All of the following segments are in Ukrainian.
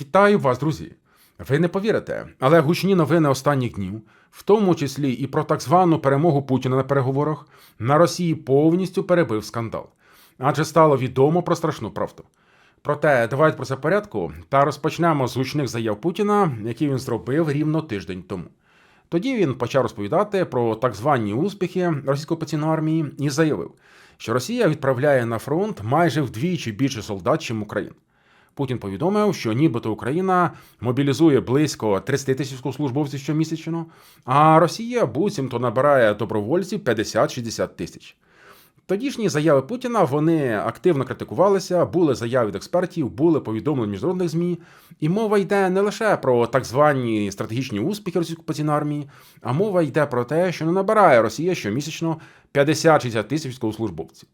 Вітаю вас, друзі! Ви не повірите, але гучні новини останніх днів, в тому числі і про так звану перемогу Путіна на переговорах, на Росії повністю перебив скандал. Адже стало відомо про страшну правду. Проте давайте про це порядку та розпочнемо з гучних заяв Путіна, які він зробив рівно тиждень тому. Тоді він почав розповідати про так звані успіхи російської окупаційної армії і заявив, що Росія відправляє на фронт майже вдвічі більше солдат, чим Україна. Путін повідомив, що нібито Україна мобілізує близько 30 тисяч військовослужбовців щомісячно, а Росія буцімто набирає добровольців 50-60 тисяч. Тодішні заяви Путіна вони активно критикувалися, були заяви від експертів, були повідомлення міжнародних ЗМІ, і мова йде не лише про так звані стратегічні успіхи російської армії, а мова йде про те, що не набирає Росія щомісячно 50-60 тисяч військовослужбовців.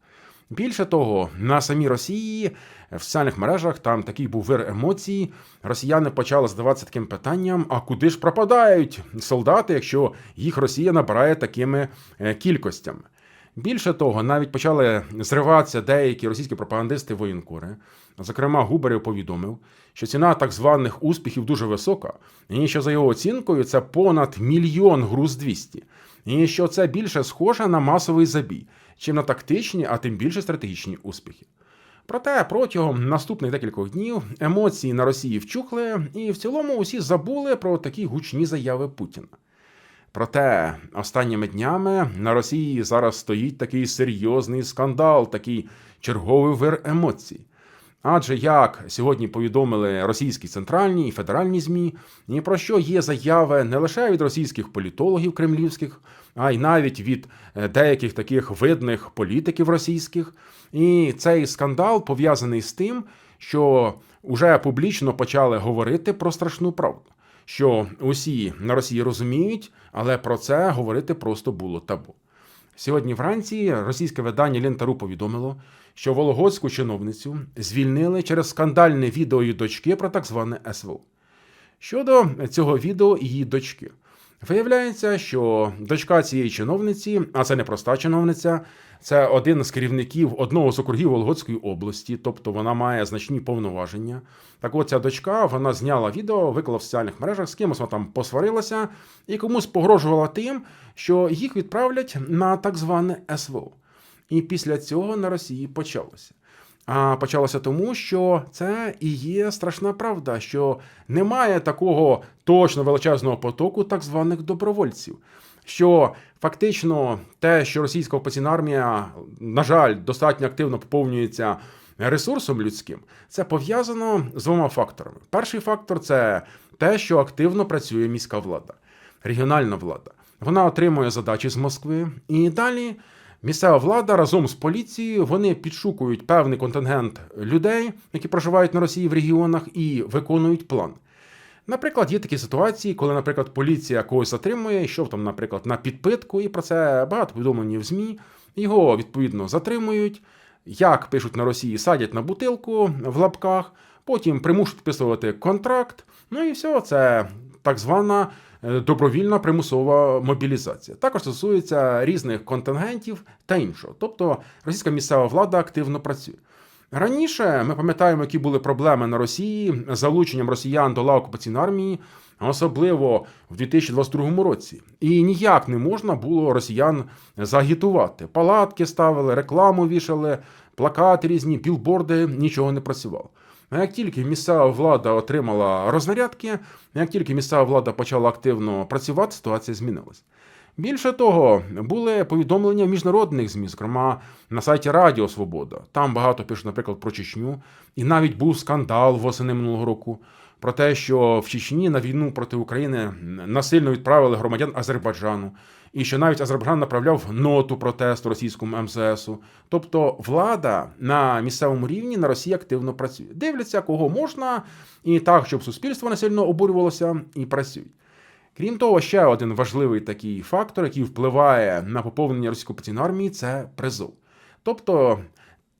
Більше того, на самій Росії в соціальних мережах там такий був вир емоцій. Росіяни почали задаватися таким питанням: а куди ж пропадають солдати, якщо їх Росія набирає такими е, кількостями? Більше того, навіть почали зриватися деякі російські пропагандисти воєнкори. Зокрема, Губарєв повідомив, що ціна так званих успіхів дуже висока, і що за його оцінкою це понад мільйон груз 200, і що це більше схоже на масовий забій, чим на тактичні, а тим більше стратегічні успіхи. Проте протягом наступних декількох днів емоції на Росії вчухли, і в цілому усі забули про такі гучні заяви Путіна. Проте останніми днями на Росії зараз стоїть такий серйозний скандал, такий черговий вир емоцій. Адже як сьогодні повідомили російські центральні і федеральні ЗМІ, ні про що є заяви не лише від російських політологів кремлівських, а й навіть від е, деяких таких видних політиків російських. І цей скандал пов'язаний з тим, що вже публічно почали говорити про страшну правду що усі на Росії розуміють, але про це говорити просто було табу. Сьогодні вранці російське видання Лентару повідомило, що Вологодську чиновницю звільнили через скандальне відео її дочки про так зване СВО. Щодо цього відео її дочки, виявляється, що дочка цієї чиновниці, а це не проста чиновниця, це один з керівників одного з округів Вологодської області, тобто вона має значні повноваження. Так от ця дочка вона зняла відео, виклала в соціальних мережах, з кимось вона там посварилася і комусь погрожувала тим, що їх відправлять на так зване СВО. І після цього на Росії почалося. А почалося тому, що це і є страшна правда, що немає такого точно величезного потоку так званих добровольців. Що фактично те, що російська окупаційна армія, на жаль, достатньо активно поповнюється ресурсом людським, це пов'язано з двома факторами. Перший фактор це те, що активно працює міська влада, регіональна влада. Вона отримує задачі з Москви, і далі місцева влада разом з поліцією вони підшукують певний контингент людей, які проживають на Росії в регіонах, і виконують план. Наприклад, є такі ситуації, коли, наприклад, поліція когось затримує, йшов там, наприклад, на підпитку, і про це багато повідомлені в ЗМІ. Його відповідно затримують. Як пишуть на Росії, садять на бутилку в лапках, потім примушують підписувати контракт. Ну і все, це так звана е, добровільна примусова мобілізація. Також стосується різних контингентів та іншого. Тобто російська місцева влада активно працює. Раніше ми пам'ятаємо, які були проблеми на Росії з залученням росіян до лав окупаційної армії, особливо в 2022 році. І ніяк не можна було росіян загітувати. Палатки ставили, рекламу вішали, плакати різні, білборди, нічого не працювало. А як тільки місцева влада отримала рознарядки, як тільки місцева влада почала активно працювати, ситуація змінилась. Більше того, були повідомлення міжнародних ЗМІ, зокрема на сайті Радіо Свобода. Там багато пишуть, наприклад, про Чечню, і навіть був скандал восени минулого року про те, що в Чечні на війну проти України насильно відправили громадян Азербайджану, і що навіть Азербайджан направляв ноту протесту російському МЗСу. Тобто влада на місцевому рівні на Росії активно працює. Дивляться, кого можна, і так, щоб суспільство не сильно обурювалося, і працюють. Крім того, ще один важливий такий фактор, який впливає на поповнення російської армії, це призов. Тобто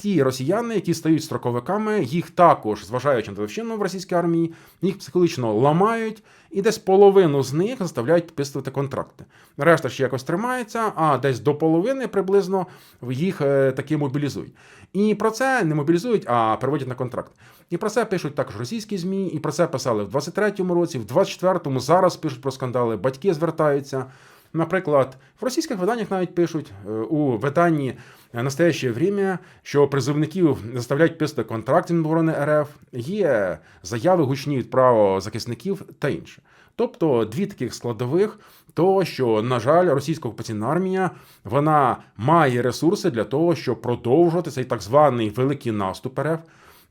ті росіяни, які стають строковиками, їх також, зважаючи на довщину в російській армії, їх психологічно ламають, і десь половину з них заставляють підписувати контракти. Решта ще якось тримається, а десь до половини приблизно їх е, таки мобілізують. І про це не мобілізують, а переводять на контракт. І про це пишуть також російські змі, і про це писали в 23-му році, в 24-му зараз пишуть про скандали. Батьки звертаються. Наприклад, в російських виданнях навіть пишуть е, у виданні настояще время, що призовників заставляють писати контракт з Міноборони РФ, є заяви гучні від правозахисників та інше. Тобто дві таких складових, того, що, на жаль, російська окупаційна армія вона має ресурси для того, щоб продовжувати цей так званий великий наступ РФ,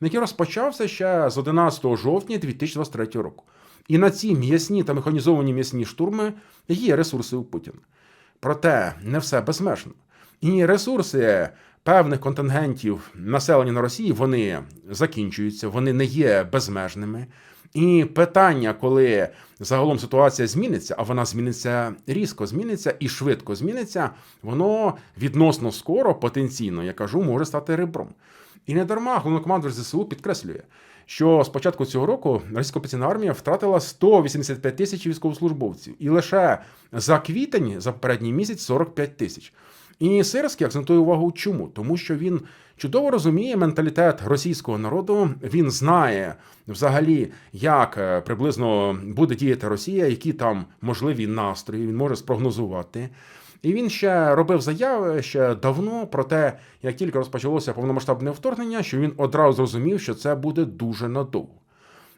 який розпочався ще з 11 жовтня 2023 року. І на ці м'ясні та механізовані м'ясні штурми є ресурси у Путіна. Проте не все безмежно. І ресурси певних контингентів населення на Росії вони закінчуються, вони не є безмежними. І питання, коли загалом ситуація зміниться, а вона зміниться різко, зміниться і швидко зміниться, воно відносно скоро, потенційно, я кажу, може стати ребром. І не дарма головнокомандувач ЗСУ підкреслює, що з початку цього року російська окупаційна армія втратила 185 тисяч військовослужбовців, і лише за квітень, за попередній місяць, 45 тисяч. І Сирський акцентує увагу, чому? Тому що він чудово розуміє менталітет російського народу. Він знає взагалі, як е, приблизно буде діяти Росія, які там можливі настрої. Він може спрогнозувати. І він ще робив заяви ще давно про те, як тільки розпочалося повномасштабне вторгнення, що він одразу зрозумів, що це буде дуже надовго.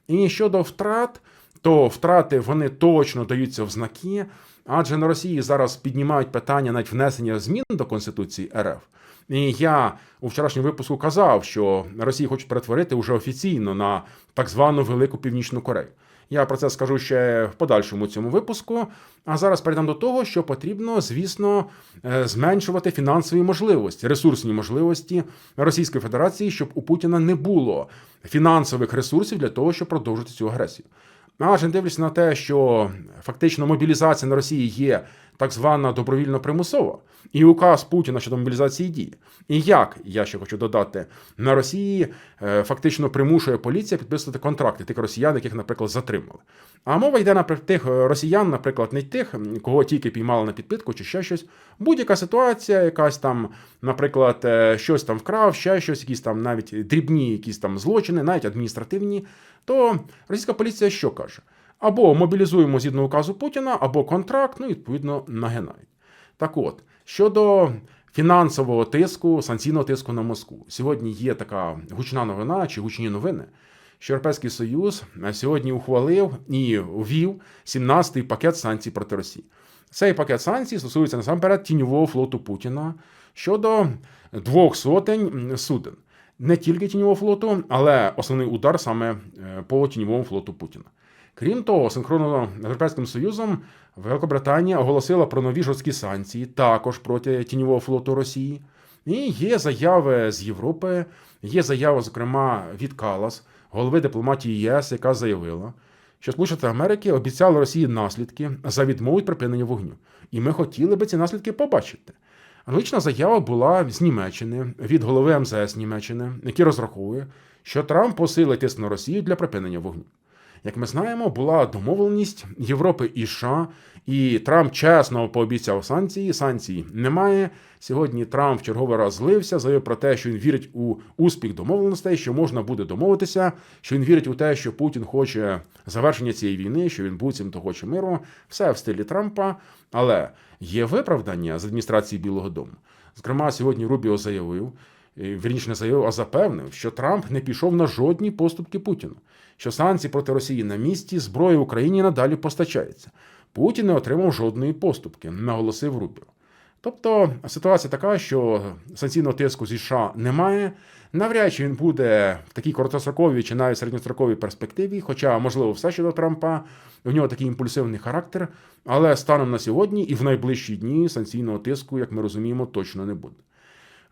І щодо втрат, то втрати вони точно даються в знаки, адже на Росії зараз піднімають питання навіть внесення змін до Конституції РФ. І я у вчорашньому випуску казав, що Росія хоче перетворити вже офіційно на так звану Велику Північну Корею. Я про це скажу ще в подальшому цьому випуску. А зараз перейдемо до того, що потрібно, звісно, е, зменшувати фінансові можливості, ресурсні можливості Російської Федерації, щоб у Путіна не було фінансових ресурсів для того, щоб продовжити цю агресію. Адже не дивлячись на те, що фактично мобілізація на Росії є так звана добровільно примусова, і указ Путіна щодо мобілізації діє. І як я ще хочу додати, на Росії е, фактично примушує поліція підписувати контракти тих росіян, яких, наприклад, затримали. А мова йде на тих росіян, наприклад, не тих, кого тільки піймали на підпитку чи ще щось. Будь-яка ситуація, якась там, наприклад, е, щось там вкрав, ще щось, якісь там навіть дрібні, якісь там злочини, навіть адміністративні. То російська поліція що каже? Або мобілізуємо згідно указу Путіна, або контракт, ну відповідно нагинають. Так от, щодо фінансового тиску, санкційного тиску на Москву, сьогодні є така гучна новина чи гучні новини, що Європейський Союз сьогодні ухвалив і ввів 17-й пакет санкцій проти Росії. Цей пакет санкцій стосується насамперед тіньового флоту Путіна щодо двох сотень суден. Не тільки тіньового флоту, але основний удар саме е, по тіньовому флоту Путіна. Крім того, синхронно Європейським Союзом Великобританія оголосила про нові жорсткі санкції також проти тіньового флоту Росії. І є заяви з Європи, є заява, зокрема, від Калас, голови дипломатії ЄС, яка заявила, що Сполучені Америки обіцяли Росії наслідки за відмову від припинення вогню. І ми хотіли би ці наслідки побачити. Аналогічна заява була з Німеччини від голови МЗС Німеччини, який розраховує, що Трамп посилить тиск на Росію для припинення вогню. Як ми знаємо, була домовленість Європи і США, і Трамп чесно пообіцяв санкції. Санкцій немає. Сьогодні Трамп в черговий раз злився, заявив про те, що він вірить у успіх домовленостей, що можна буде домовитися, що він вірить у те, що Путін хоче завершення цієї війни, що він буцімто хоче миру. Все в стилі Трампа. Але є виправдання з адміністрації Білого Дому. Зокрема, сьогодні Рубіо заявив. Вірніше не заявив, а запевнив, що Трамп не пішов на жодні поступки Путіну що санкції проти Росії на місці, зброя Україні надалі постачається. Путін не отримав жодної поступки, наголосив Рубіо. Тобто ситуація така, що санкційного тиску зі США немає. Навряд чи він буде в такій короткостроковій чи навіть середньостроковій перспективі, хоча, можливо, все щодо Трампа, у нього такий імпульсивний характер, але станом на сьогодні і в найближчі дні санкційного тиску, як ми розуміємо, точно не буде.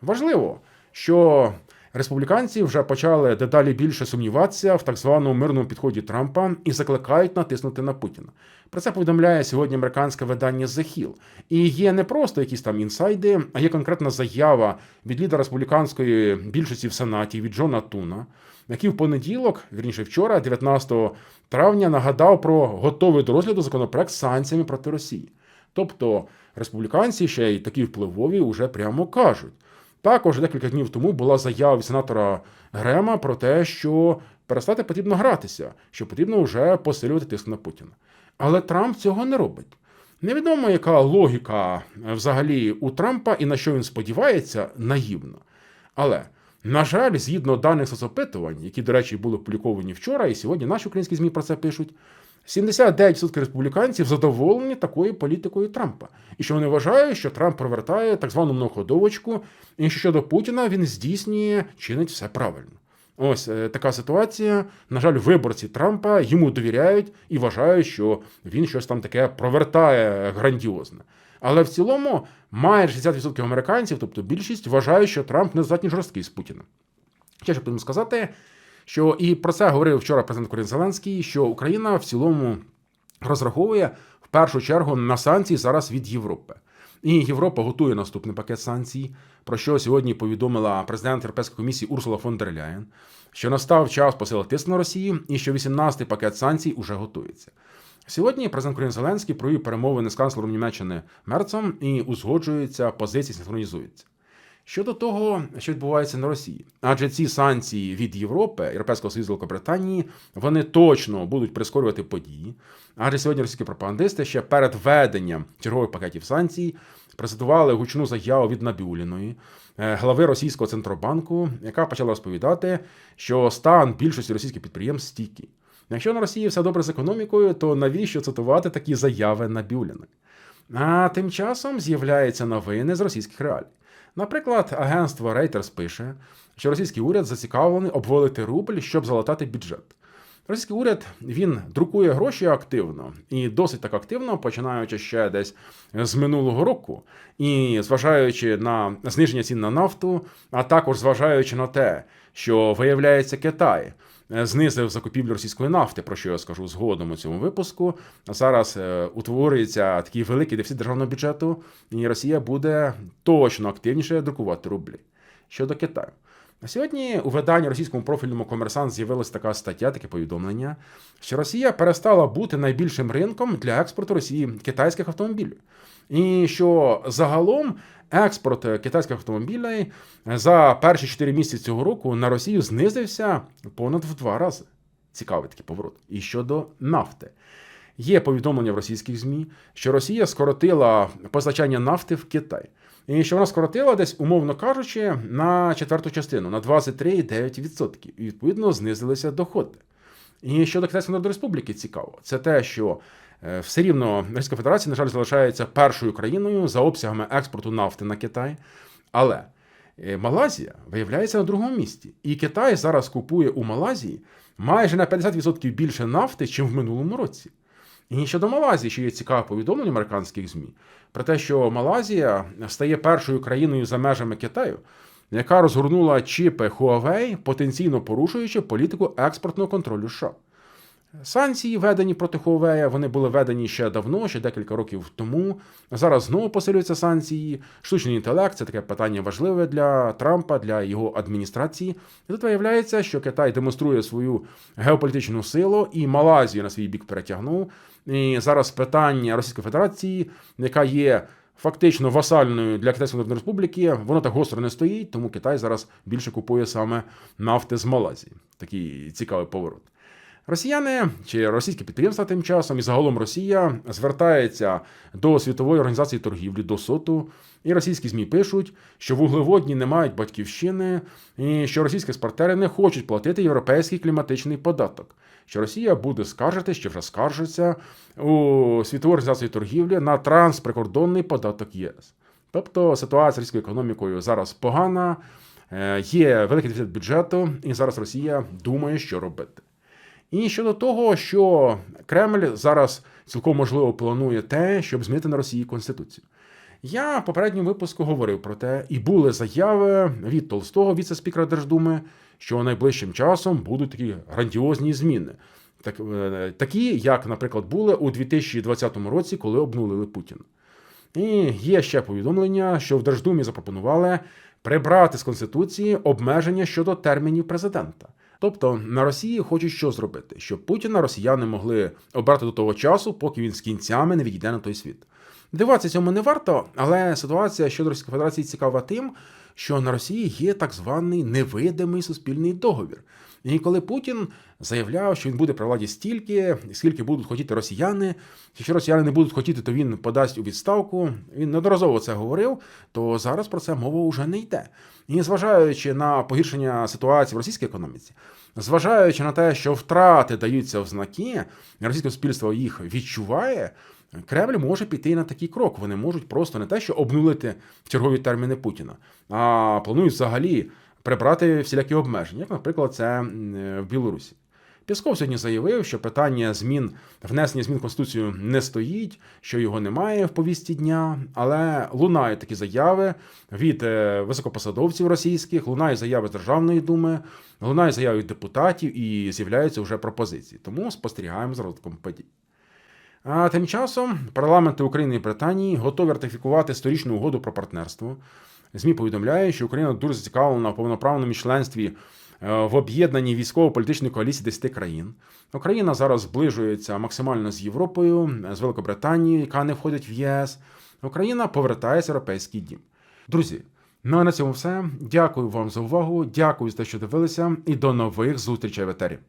Важливо, що Республіканці вже почали дедалі більше сумніватися в так званому мирному підході Трампа і закликають натиснути на Путіна. Про це повідомляє сьогодні американське видання The Hill. І є не просто якісь там інсайди, а є конкретна заява від лідера республіканської більшості в Сенаті від Джона Туна, який в понеділок, вірніше вчора, 19 травня, нагадав про готовий до розгляду законопроект з санкціями проти Росії. Тобто республіканці ще й такі впливові вже прямо кажуть. Також декілька днів тому була заява від сенатора Грема про те, що перестати потрібно гратися, що потрібно вже посилювати тиск на Путіна. Але Трамп цього не робить. Невідомо, яка логіка взагалі у Трампа і на що він сподівається, наївно. Але, на жаль, згідно даних соцопитувань, які, до речі, були опубліковані вчора, і сьогодні наші українські ЗМІ про це пишуть. 79% республіканців задоволені такою політикою Трампа, і що вони вважають, що Трамп провертає так звану многоходовочку, і що щодо Путіна він здійснює, чинить все правильно. Ось е, така ситуація. На жаль, виборці Трампа йому довіряють і вважають, що він щось там таке провертає грандіозне. Але в цілому майже 60% американців, тобто більшість, вважають, що Трамп недостатньо жорсткий з Путіним. Ще що потрібно сказати, що і про це говорив вчора президент Корін Зеленський, що Україна в цілому розраховує в першу чергу на санкції зараз від Європи. І Європа готує наступний пакет санкцій, про що сьогодні повідомила президент Європейської комісії Урсула фон дер Ляєн, що настав час посилити тиск на Росію і що 18-й пакет санкцій уже готується. Сьогодні президент Корін Зеленський провів перемовини з канцлером Німеччини Мерцом і узгоджуються позиції, синхронізуються. Щодо того, що відбувається на Росії, адже ці санкції від Європи, Європейського Союзу Великобританії, вони точно будуть прискорювати події. Адже сьогодні російські пропагандисти ще перед введенням чергових пакетів санкцій презентували гучну заяву від Набіуліної, е, глави російського центробанку, яка почала розповідати, що стан більшості російських підприємств стійкий. Якщо на Росії все добре з економікою, то навіщо цитувати такі заяви Набіуліної? А тим часом з'являються новини з російських реалій. Наприклад, агентство Reuters пише, що російський уряд зацікавлений обвалити рубль, щоб залатати бюджет. Російський уряд він друкує гроші активно і досить так активно, починаючи ще десь з минулого року, і зважаючи на зниження цін на нафту, а також зважаючи на те, що виявляється Китай знизив закупівлю російської нафти, про що я скажу згодом у цьому випуску. Зараз е, утворюється такий великий дефіцит державного бюджету, і Росія буде точно активніше друкувати рублі щодо Китаю. На сьогодні у виданні російському профільному комерсант з'явилася така стаття, таке повідомлення, що Росія перестала бути найбільшим ринком для експорту Росії китайських автомобілів. І що загалом експорт китайських автомобілів за перші 4 місяці цього року на Росію знизився понад в два рази. Цікавий такий поворот. І щодо нафти. Є повідомлення в російських ЗМІ, що Росія скоротила постачання нафти в Китай. І що вона скоротила десь, умовно кажучи, на четверту частину, на 23,9%. І відповідно знизилися доходи. І щодо Китайської Народної Республіки цікаво, це те, що е, все рівно Російська Федерація, на жаль, залишається першою країною за обсягами експорту нафти на Китай. Але е, Малазія виявляється на другому місці. І Китай зараз купує у Малазії майже на 50% більше нафти, ніж в минулому році. І до Малазії, ще є цікаве повідомлення американських ЗМІ про те, що Малазія стає першою країною за межами Китаю, яка розгорнула чіпи Huawei, потенційно порушуючи політику експортного контролю США. Санкції, введені проти Huawei, вони були введені ще давно, ще декілька років тому. Зараз знову посилюються санкції. Штучний інтелект це таке питання важливе для Трампа, для його адміністрації. І тут виявляється, що Китай демонструє свою геополітичну силу і Малазію на свій бік перетягнув. І зараз питання Російської Федерації, яка є. Фактично васальною для Китайської Народної Республіки, воно так гостро не стоїть, тому Китай зараз більше купує саме нафти з Малазії. Такий цікавий поворот. Росіяни чи російські підприємства тим часом і загалом Росія звертається до світової організації торгівлі до СОТу, і російські змі пишуть, що вуглеводні не мають батьківщини, і що російські експортери не хочуть платити європейський кліматичний податок. Що Росія буде скаржити, що вже скаржиться у світову організацію торгівлі на трансприкордонний податок ЄС. Тобто ситуація з російською економікою зараз погана, е, є великий дефіцит бюджету, і зараз Росія думає, що робити. І щодо того, що Кремль зараз цілком можливо планує те, щоб змінити на Росії Конституцію. Я в попередньому випуску говорив про те, і були заяви від Толстого, віце-спікера Держдуми, що найближчим часом будуть такі грандіозні зміни. Так, е, такі, як, наприклад, були у 2020 році, коли обнулили Путіна. І є ще повідомлення, що в Держдумі запропонували прибрати з Конституції обмеження щодо термінів президента. Тобто на Росії хочуть що зробити, щоб Путіна росіяни могли обрати до того часу, поки він з кінцями не відійде на той світ. Диватися цьому не варто, але ситуація щодо Російської Федерації цікава тим, що на Росії є так званий невидимий суспільний договір. І коли Путін заявляв, що він буде при владі стільки, скільки будуть хотіти росіяни, якщо росіяни не будуть хотіти, то він подасть у відставку. Він неодноразово це говорив, то зараз про це мова вже не йде. І зважаючи на погіршення ситуації в російській економіці, зважаючи на те, що втрати даються в знаки, російське суспільство їх відчуває. Кремль може піти на такий крок. Вони можуть просто не те, що обнулити чергові терміни Путіна, а планують взагалі прибрати всілякі обмеження, як, наприклад, це е, в Білорусі. Пісков сьогодні заявив, що питання змін внесення змін в конституцію не стоїть, що його немає в повісті дня, але лунають такі заяви від е, високопосадовців російських, лунають заяви з Державної думи, лунають заяви депутатів і з'являються вже пропозиції. Тому спостерігаємо за розвитком подій. А тим часом парламенти України і Британії готові ратифікувати сторічну угоду про партнерство. ЗМІ повідомляє, що Україна дуже зацікавлена в повноправному членстві е, в об'єднаній військово-політичній коаліції 10 країн. Україна зараз зближується максимально з Європою, з Великобританією, яка не входить в ЄС. Україна повертається в європейський дім. Друзі, ну а на цьому все. Дякую вам за увагу. Дякую за те, що дивилися, і до нових зустрічей в етері.